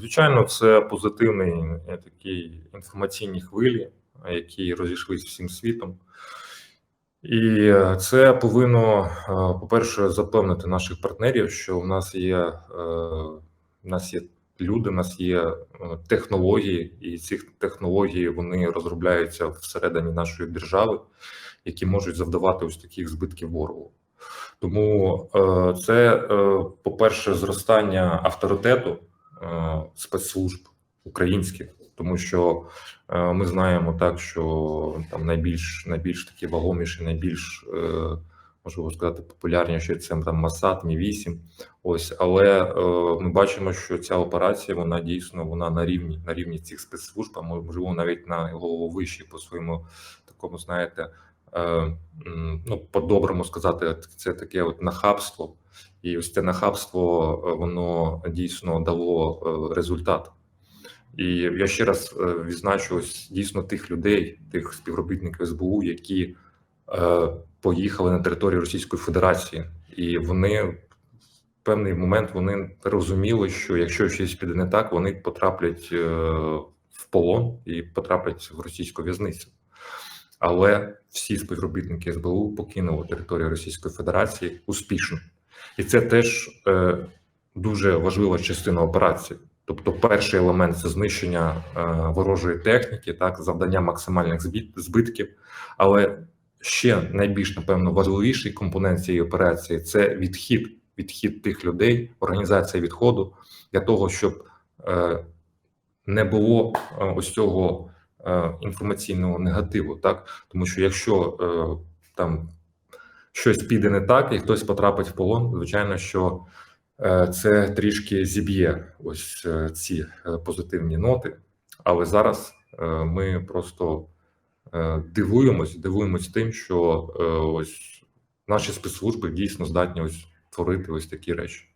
Звичайно, це позитивний е, такий інформаційні хвилі, які розійшлись всім світом. І е, це повинно, е, по-перше, запевнити наших партнерів, що в нас є, в нас є люди, в нас є технології, і ці технології вони розробляються всередині нашої держави, які можуть завдавати ось таких збитків ворогу. Тому це, по-перше, зростання авторитету спецслужб українських, тому що е, ми знаємо так, що там найбільш найбільш такі вагоміші, найбільш е, можу сказати, популярніші це там Масад, Мі 8 Ось, але е, ми бачимо, що ця операція вона дійсно вона на рівні на рівні цих спецслужб, а можливо навіть на голову вище по своєму такому, знаєте. Е, Ну, по-доброму сказати, це таке от нахабство, і ось це нахабство е, воно дійсно дало е, результат. І я ще раз відзначу ось дійсно тих людей, тих співробітників СБУ, які поїхали на територію Російської Федерації, і вони в певний момент вони розуміли, що якщо щось піде не так, вони потраплять в полон і потраплять в російську в'язницю. Але всі співробітники СБУ покинули територію Російської Федерації успішно, і це теж е, дуже важлива частина операції. Тобто, перший елемент це знищення е, ворожої техніки, так завдання максимальних збит- збитків. Але ще найбільш напевно важливіший компонент цієї операції це відхід, відхід тих людей, організація відходу для того, щоб е, не було е, ось цього інформаційного негативу, так тому що якщо е, там щось піде не так, і хтось потрапить в полон, звичайно, що е, це трішки зіб'є ось е, ці е, позитивні ноти. Але зараз е, ми просто е, дивуємось, дивуємось тим, що е, ось наші спецслужби дійсно здатні ось творити ось такі речі.